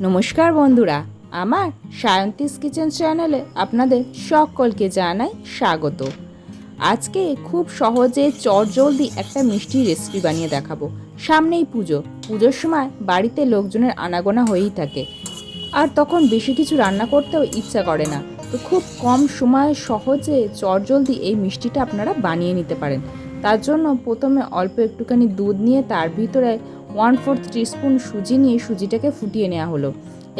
নমস্কার বন্ধুরা, আমার সায়ন্তিস কিচেন চ্যানেলে আপনাদের সকলকে জানাই স্বাগত। আজকে খুব সহজে চটজলদি একটা মিষ্টি রেসিপি বানিয়ে দেখাবো। সামনেই পুজো। পুজোর সময় বাড়িতে লোকজনের আনাগোনা হয়েই থাকে। আর তখন বেশি কিছু রান্না করতেও ইচ্ছা করে না। তো খুব কম সময়ে সহজে চটজলদি এই মিষ্টিটা আপনারা বানিয়ে নিতে পারেন। তার জন্য প্রথমে অল্প একটুখানি দুধ নিয়ে তার ভিতরে ওয়ান ফোর্থ টিস্পুন সুজি নিয়ে সুজিটাকে ফুটিয়ে নেওয়া হলো।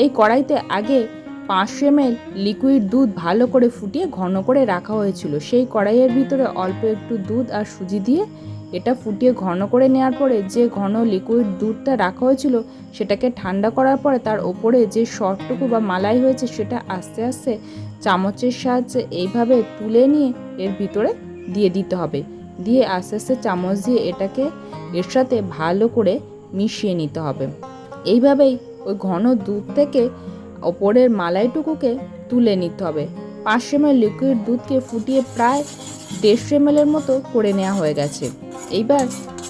এই কড়াইতে আগে পাঁচশো এমএল লিকুইড দুধ ভালো করে ফুটিয়ে ঘন করে রাখা হয়েছিল। সেই কড়াইয়ের ভিতরে অল্প একটু দুধ আর সুজি দিয়ে এটা ফুটিয়ে ঘন করে নেওয়ার পরে যে ঘন লিকুইড দুধটা রাখা হয়েছিল সেটাকে ঠান্ডা করার পরে তার ওপরে যে শর্টটুকু বা মালাই হয়েছে সেটা আস্তে আস্তে চামচের সাহায্যে এইভাবে তুলে নিয়ে এর ভিতরে দিয়ে দিতে হবে। দিয়ে আস্তে আস্তে চামচ দিয়ে এটাকে এর সাথে ভালো করে মিশিয়ে নিতে হবে। এইভাবেই ওই ঘন দুধ থেকে ওপরের মালাইটুকুকে তুলে নিতে হবে। পাঁচশো এম লিকুইড দুধকে ফুটিয়ে প্রায় দেড়শো এম মতো করে নেওয়া হয়ে গেছে। এইবার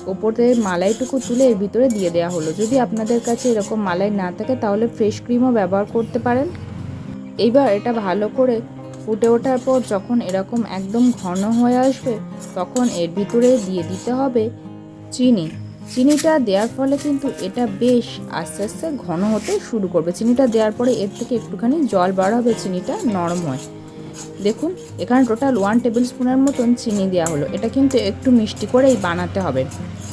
ওপরের মালাইটুকু তুলে এর ভিতরে দিয়ে দেওয়া হলো। যদি আপনাদের কাছে এরকম মালাই না থাকে, তাহলে ফ্রেশ ক্রিমও ব্যবহার করতে পারেন। এইবার এটা ভালো করে ফুটে ওঠার পর যখন এরকম একদম ঘন হয়ে আসবে, তখন এর ভিতরে দিয়ে দিতে হবে চিনি। চিনিটা দেওয়ার ফলে কিন্তু এটা বেশ আস্তে আস্তে ঘন হতে শুরু করবে। চিনিটা দেওয়ার পরে এর থেকে একটুখানি জল বার হবে, চিনিটা নরম হয়। দেখুন, এখানে টোটাল ওয়ান টেবিল স্পুনের মতন চিনি দেওয়া হলো। এটা কিন্তু একটু মিষ্টি করেই বানাতে হবে।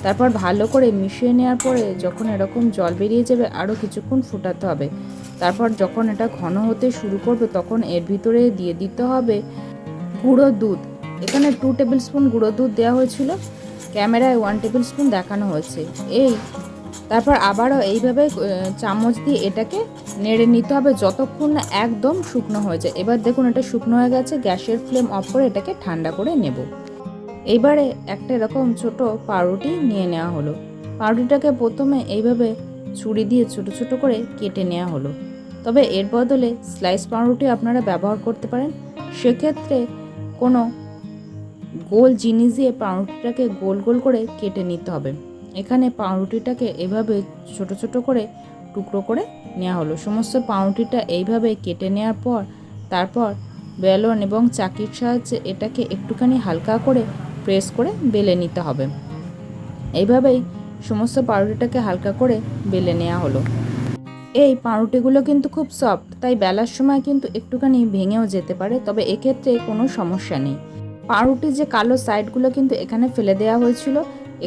তারপর ভালো করে মিশিয়ে নেওয়ার পরে যখন এরকম জল বেরিয়ে যাবে, আরও কিছুক্ষণ ফুটাতে হবে। তারপর যখন এটা ঘন হতে শুরু করবে, তখন এর ভিতরে দিয়ে দিতে হবে গুঁড়ো দুধ। এখানে টু টেবিল স্পুন গুঁড়ো দুধ দেওয়া হয়েছিল। ক্যামেরায় ওয়ান টেবিল স্পুন দেখানো হয়েছে। এই, তারপর আবারও এইভাবে চামচ দিয়ে এটাকে নেড়ে নিতে হবে যতক্ষণ না একদম শুকনো হয়ে যায়। এবার দেখুন এটা শুকনো হয়ে গেছে, গ্যাসের ফ্লেম অফ করে এটাকে ঠান্ডা করে নেব। এইবারে একটা এরকম ছোট পাউরুটি নিয়ে নেওয়া হলো। পাউরুটিটাকে প্রথমে এইভাবে ছুরি দিয়ে ছোট ছোট করে কেটে নেওয়া হলো। তবে এর বদলে স্লাইস পাউরুটি আপনারা ব্যবহার করতে পারেন। সেক্ষেত্রে কোনো গোল জিনিস দিয়ে পাউরুটিটাকে গোল গোল করে কেটে নিতে হবে। এখানে পাউরুটিটাকে এভাবে ছোট ছোট করে টুকরো করে নেওয়া হলো। সমস্ত পাউরুটিটা এইভাবে কেটে নেওয়ার পর, তারপর বেলন এবং চাকির সাহায্যে এটাকে একটুখানি হালকা করে প্রেস করে বেলে নিতে হবে। এইভাবেই সমস্ত পাউরুটিটাকে হালকা করে বেলে নেওয়া হলো। এই পাউরুটিগুলো কিন্তু খুব সফট, তাই বেলার সময় কিন্তু একটুখানি ভেঙেও যেতে পারে, তবে এক্ষেত্রে কোনো সমস্যা নেই। পাউরুটির যে কালো সাইডগুলো কিন্তু এখানে ফেলে দেওয়া হয়েছিল,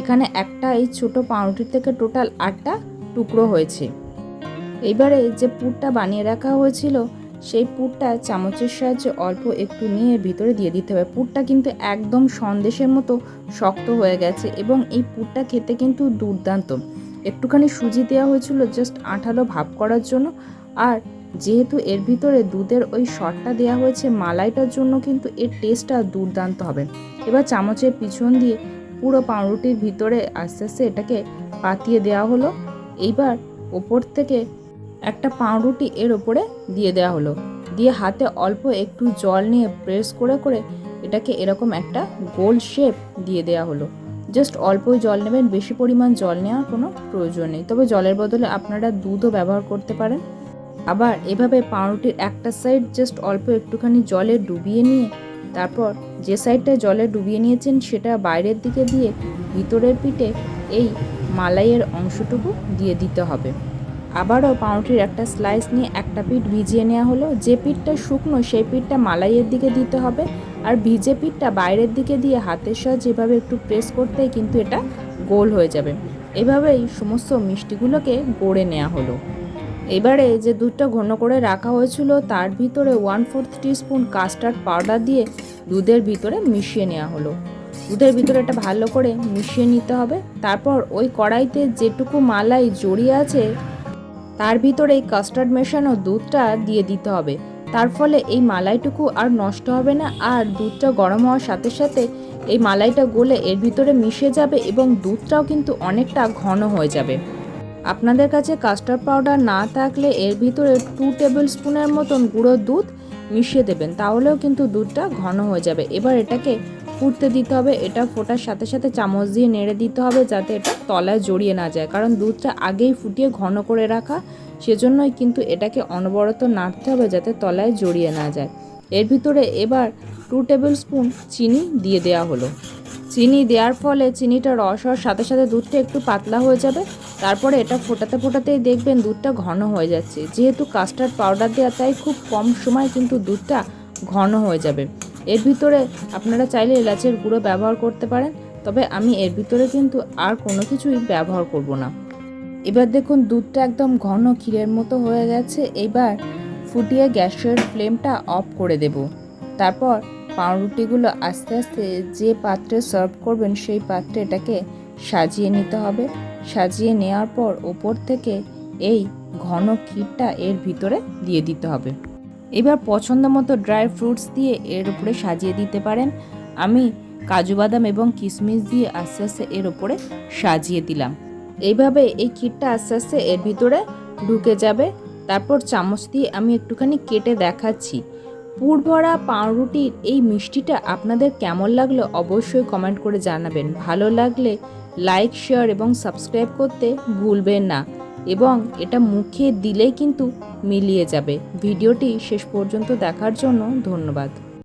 এখানে একটা এই ছোটো পাউরুটির থেকে টোটাল আটটা টুকরো হয়েছে। এইবারে যে পুরটা বানিয়ে রাখা হয়েছিল, সেই পুরটা চামচের সাহায্যে অল্প একটু নিয়ে ভিতরে দিয়ে দিতে হবে। পুরটা কিন্তু একদম সন্দেশের মতো শক্ত হয়ে গেছে এবং এই পুরটা খেতে কিন্তু দুর্দান্ত। একটুখানি সুজি দেওয়া হয়েছিল জাস্ট আঠালো ভাব করার জন্য, আর যেহেতু এর ভিতরে দুধের ওই শটটা দেওয়া হয়েছে, মালাইটার জন্য কিন্তু এর টেস্টটা দুর্দান্ত হবে। এবার চামচের পিছন দিয়ে পুরো পাউরুটির ভিতরে আস্তে আস্তে এটাকে পাতিয়ে দেওয়া হলো। এইবার ওপর থেকে একটা পাউরুটি এর ওপরে দিয়ে দেওয়া হলো। দিয়ে হাতে অল্প একটু জল নিয়ে প্রেস করে করে এটাকে এরকম একটা গোল শেপ দিয়ে দেওয়া হলো। জাস্ট অল্পই জল নেবেন, বেশি পরিমাণ জল নেওয়ার কোনো প্রয়োজন নেই। তবে জলের বদলে আপনারা দুধও ব্যবহার করতে পারেন। আবার এভাবে পাউরুটির একটা সাইড জাস্ট অল্প একটুখানি জলে ডুবিয়ে নিয়ে তারপর যে সাইডটা জলে ডুবিয়ে নিয়েছেন সেটা বাইরের দিকে দিয়ে ভিতরের পিঠে এই মালাইয়ের অংশটুকু দিয়ে দিতে হবে। আবারও পাউরুটির একটা স্লাইস নিয়ে একটা পিঠ ভিজিয়ে নেওয়া হলো। যে পিঠটা শুকনো সেই পিঠটা মালাইয়ের দিকে দিতে হবে আর ভিজে পিঠটা বাইরের দিকে দিয়ে হাতের সাহায্যে এভাবে একটু প্রেস করতেই কিন্তু এটা গোল হয়ে যাবে। এভাবেই সমস্ত মিষ্টিগুলোকে গড়ে নেওয়া হলো। এবারে যে দুধটা ঘন করে রাখা হয়েছিল, তার ভিতরে one fourth teaspoon custard powder দিয়ে দুধের ভিতরে মিশিয়ে নেওয়া হলো। দুধের ভিতরে এটা ভালো করে মিশিয়ে নিতে হবে। তারপর ওই কড়াইতে যেটুকু মালাই জড়িয়ে আছে, তার ভিতরে এই কাস্টার্ড মেশানো দুধটা দিয়ে দিতে হবে। তার ফলে এই মালাইটুকু আর নষ্ট হবে না, আর দুধটা গরম হওয়ার সাথে সাথে এই মালাইটা গলে এর ভিতরে মিশে যাবে এবং দুধটাও কিন্তু অনেকটা ঘন হয়ে যাবে। আপনাদের কাছে কাস্টার্ড পাউডার না থাকলে এর ভিতরে টু টেবিল স্পুনের মতন গুঁড়ো দুধ মিশিয়ে দেবেন, তাহলেও কিন্তু দুধটা ঘন হয়ে যাবে। এবার এটাকে ফুটতে দিতে হবে, এটা ফোটার সাথে সাথে চামচ দিয়ে নেড়ে দিতে হবে যাতে এটা তলায় জড়িয়ে না যায়, কারণ দুধটা আগেই ফুটিয়ে ঘন করে রাখা, সেজন্যই কিন্তু এটাকে অনবরত নাড়তে হবে যাতে তলায় জড়িয়ে না যায়। এর ভিতরে এবার টু টেবিল স্পুন চিনি দিয়ে দেওয়া হলো। চিনি দেওয়ার ফলে চিনিটা রস হওয়ার সাথে সাথে দুধটা একটু পাতলা হয়ে যাবে। তারপরে এটা ফোটাতে ফোটাতেই দেখবেন দুধটা ঘন হয়ে যাচ্ছে। যেহেতু কাস্টার্ড পাউডার দেওয়া তাই খুব কম সময় কিন্তু দুধটা ঘন হয়ে যাবে। এর ভিতরে আপনারা চাইলে এলাচের গুঁড়ো ব্যবহার করতে পারেন, তবে আমি এর ভিতরে কিন্তু আর কোনো কিছুই ব্যবহার করব না। এবার দেখুন দুধটা একদম ঘন ক্ষীরের মতো হয়ে গেছে। এবার ফুটিয়ে গ্যাসের ফ্লেমটা অফ করে দেব। তারপর পাউরুটিগুলো আস্তে আস্তে যে পাত্রে সার্ভ করবেন সেই পাত্রে এটাকে সাজিয়ে নিতে হবে। সাজিয়ে নেওয়ার পর ওপর থেকে এই ঘন ক্ষীরটা এর ভিতরে দিয়ে দিতে হবে। এবার পছন্দ মতো ড্রাই ফ্রুটস দিয়ে এর উপরে সাজিয়ে দিতে পারেন। আমি কাজু বাদাম এবং কিশমিশ দিয়ে আস্তে আস্তে এর উপরে সাজিয়ে দিলাম। এইভাবে এই ক্ষীরটা আস্তে আস্তে এর ভিতরে ঢুকে যাবে। তারপর চামচ দিয়ে আমি একটুখানি কেটে দেখাচ্ছি। পুরভরা পাউরুটির এই মিষ্টিটা আপনাদের কেমন লাগল অবশ্যই কমেন্ট করে জানাবেন। ভালো লাগলে লাইক শেয়ার এবং সাবস্ক্রাইব করতে ভুলবেন না এবং এটা মুখে দিলেই কিন্তু মিলিয়ে যাবে। ভিডিওটি শেষ পর্যন্ত দেখার জন্য ধন্যবাদ।